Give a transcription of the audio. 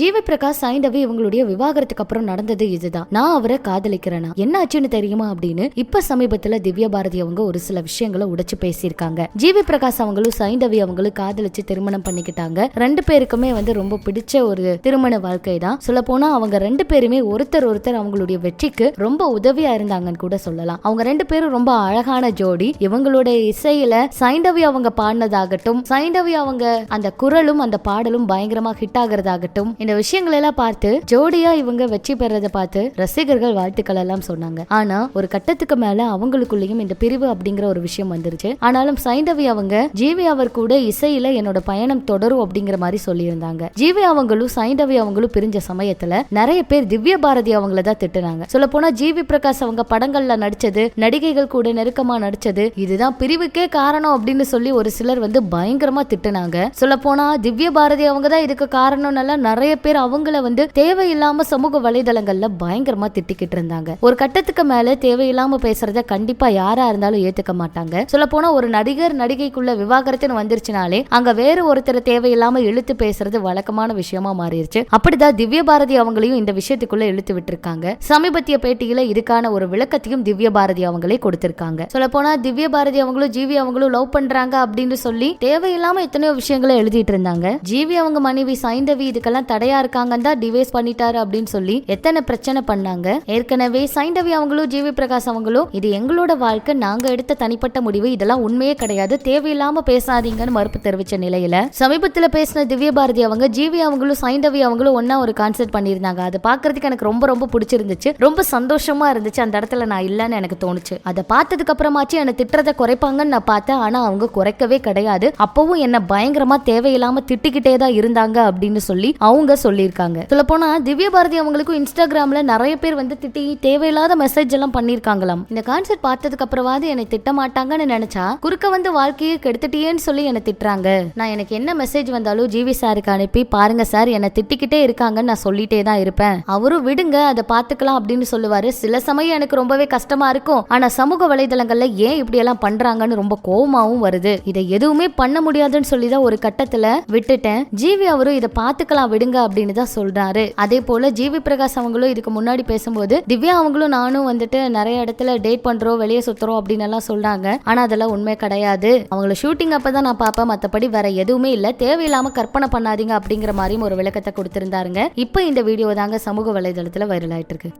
GV Prakash சைண்டவி இவங்களுடைய விவாகரத்துக்கு அப்புறம் நடந்தது இதுதான். நான் அவரை காதலிக்கிறேனா? என்ன ஆச்சுன்னு தெரியுமா அப்படின்னு இப்ப சமீபத்துல திவ்யா பாரதி அவங்க ஒரு சில விஷயங்களை உடைச்சு பேசியிருக்காங்க. ஜிவி பிரகாஷ் அவங்களும் சைண்டவி அவங்களும் காதலிச்சு திருமணம் பண்ணிக்கிட்டாங்க. ரெண்டு பேருக்குமே வந்து ரொம்ப பிடிச்ச ஒரு திருமண வாழ்க்கை தான். சொல்ல போனா அவங்க ரெண்டு பேருமே ஒருத்தர் ஒருத்தர் அவங்களுடைய வெற்றிக்கு ரொம்ப உதவியா இருந்தாங்கன்னு கூட சொல்லலாம். அவங்க ரெண்டு பேரும் ரொம்ப அழகான ஜோடி. இவங்களுடைய இசையில சைண்டவி அவங்க பாடினதாகட்டும் சைண்டவி அவங்க அந்த குரலும் அந்த பாடலும் பயங்கரமா ஹிட் ஆகிறதாகட்டும் இந்த விஷயங்கள் எல்லாம் பார்த்து ஜோடியா இவங்க வெற்றி பெறதை பார்த்து ரசிகர்கள் வாழ்த்துக்கள் எல்லாம் சொன்னாங்க. ஆனா ஒரு கட்டத்துக்கு மேல அவங்களுக்குள்ளேயும் இந்த பிரிவு அப்படிங்கிற ஒரு விஷயம் வந்துருச்சு. ஆனாலும் சைண்டவி அவங்க ஜீவி அவர் கூட இசையில என்னோட பயணம் தொடரும் அப்படிங்கிற மாதிரி சொல்லியிருந்தாங்க. ஜீவி அவங்களும் சைந்தவி அவங்களும் பிரிஞ்ச சமயத்துல நிறைய பேர் திவ்ய பாரதி அவங்கள தான் திட்டுனாங்க. சொல்ல போனா ஜிவி பிரகாஷ் அவங்க படங்கள்ல நடிச்சது நடிகைகள் கூட நெருக்கமா நடிச்சது இதுதான் பிரிவுக்கே காரணம் அப்படின்னு சொல்லி ஒரு சிலர் வந்து பயங்கரமா திட்டுனாங்க. சொல்ல போனா திவ்ய பாரதி அவங்க தான் இதுக்கு காரணம் நிறைய பேர் அவங்கள வந்து தேவையில்லாம சமூக வலைதளங்கள்ல பயங்கரமா திட்டிக்கிட்டு இருந்தாங்க. ஒரு கட்டத்துக்கு மேல தேவையில்லாம பேசுறத கண்டிப்பா யாரா இருந்தாலும் ஏத்துக்க மாட்டாங்க. சொல்ல போனா ஒரு நடிகர் நடிகைக்குள்ள விவாகரத்துன்னு வந்துருச்சுனாலே அங்க வேற ஒருத்தர் தேவையில்லாம இழுத்து பேசுறது வழக்கமான விஷயமா மாறிடுச்சு அப்படிதான் திவ்ய பாரதி அவங்களையும் இந்த விஷயத்துக்குள்ள இழுத்து விட்டுருக்காங்க. சமீபத்திய பேட்டியில இதுக்கான ஒரு விளக்கத்தையும் திவ்ய பாரதி அவங்களே கொடுத்திருக்காங்க. சொல்ல போனா திவ்ய பாரதி அவங்களும் ஜிவி அவங்களும் லவ் பண்றாங்க அப்படின்னு சொல்லி தேவையில்லாம எத்தனையோ விஷயங்களை எழுதிட்டு இருந்தாங்க. ஜிவி அவங்க மனைவி சைந்தவி இதுக்கெல்லாம் தடையா இருக்காங்கன்னு தான் டிவைஸ் பண்ணிட்டாரு அப்படின்னு சொல்லி எத்தனை பிரச்சனை பண்ணாங்க? ஏற்கனவே சைண்டவி அவங்களும் ஜிவி பிரகாஷ் அவங்களும் இது எங்களோட வாழ்க்கை நாங்க எடுத்த தனிப்பட்ட முடிவு இதெல்லாம் உண்மையே கிடையாது தேவையில்லாம பேசாதீங்கன்னு மறுப்பு தெரிவிச்ச நிலையில சமீபத்துல பேசின திவ்ய பாரதி அவங்க ஜிவி அவங்களும் சைண்டவி அவங்களும் ஒன்னா ஒரு கான்சர்ட் பண்ணியிருந்தாங்க. அதை பார்க்கறதுக்கு எனக்கு ரொம்ப ரொம்ப பிடிச்சிருந்துச்சு. ரொம்ப சந்தோஷமா இருந்துச்சு. அந்த இடத்துல நான் இல்லைன்னு எனக்கு தோணுச்சு. அதை பார்த்ததுக்கு அப்புறமாச்சு என்னை திட்டுறதை குறைப்பாங்கன்னு நான் பார்த்தேன். ஆனா அவங்க குறைக்கவே கிடையாது. அப்பவும் என்ன பயங்கரமா தேவையில்லாம திட்டிக்கிட்டே தான் இருந்தாங்க அப்படின்னு சொல்லி அவங்க சொல்லியிருக்காங்க. சொல்ல போனா திவ்ய பாரதி அவங்களுக்கும் இன்ஸ்டாகிராம்ல நிறைய பேர் வந்து திட்டி தேவையில்லாத மெசேஜ் எல்லாம் பண்ணிருக்காங்களாம் இந்த கான்சர்ட் பார்த்ததுக்கு அப்புறமாவது என்னை திட்ட மாட்டாங்கன்னு நினைச்சா குறுக்க வந்து வாழ்க்கையை கெடுத்துட்டியேன்னு சொல்லி என்னை திட்டுறாங்க. நான் எனக்கு என்ன மெசேஜ் வந்தாலும் ஜிவி சாருக்கு அனுப்பி பாருங்க சார் என்னை திட்டிக்கிட்டே இருக்காங்கன்னு நான் சொல்லிட்டே தான் இருப்பேன். அவரும் விடுங்க அதை பார்த்துக்கலாம் அப்படின்னு சொல்லுவாரு. சில சமயம் எனக்கு ரொம்பவே கஷ்டமா இருக்கும். ஆனா சமூக வலைதளங்கள்ல ஏன் இப்படி எல்லாம் பண்றாங்கன்னு ரொம்ப கோபமாவும் வருது. இதை எதுவுமே பண்ண முடியாதுன்னு சொல்லி தான் ஒரு கட்டத்துல விட்டுட்டேன். ஜிவி அவரும் இதை பார்த்துக்கலாம் விடுங்க அப்படின்னு தான் சொல்றாரு. அதே போல ஜிவி பிரகாஷ் அவங்களும் இதுக்கு முன்னாடி பேசும்போது திவ்யா அவங்களும் நானும் வந்துட்டு நிறைய இடத்துல டேட் பண்றோம் வெளியே சுத்துறோம் அப்படின்னு எல்லாம் சொல்றாங்க. ஆனா அதெல்லாம் உண்மை கிடையாது. அவங்கள ஷூட்டிங் அப்பதான் நான் பார்ப்பேன். மத்தபடி வேற எதுவுமே இல்ல. தேவையில்லாம கற்பனை பண்ணாதீங்க அப்படிங்கிற மாதிரியும் ஒரு விளக்கத்தை கொடுத்திருந்தாருங்க. இப்போ இந்த வீடியோ தாங்க சமூக வலைதளத்துல வைரல் ஆயிட்டு இருக்கு.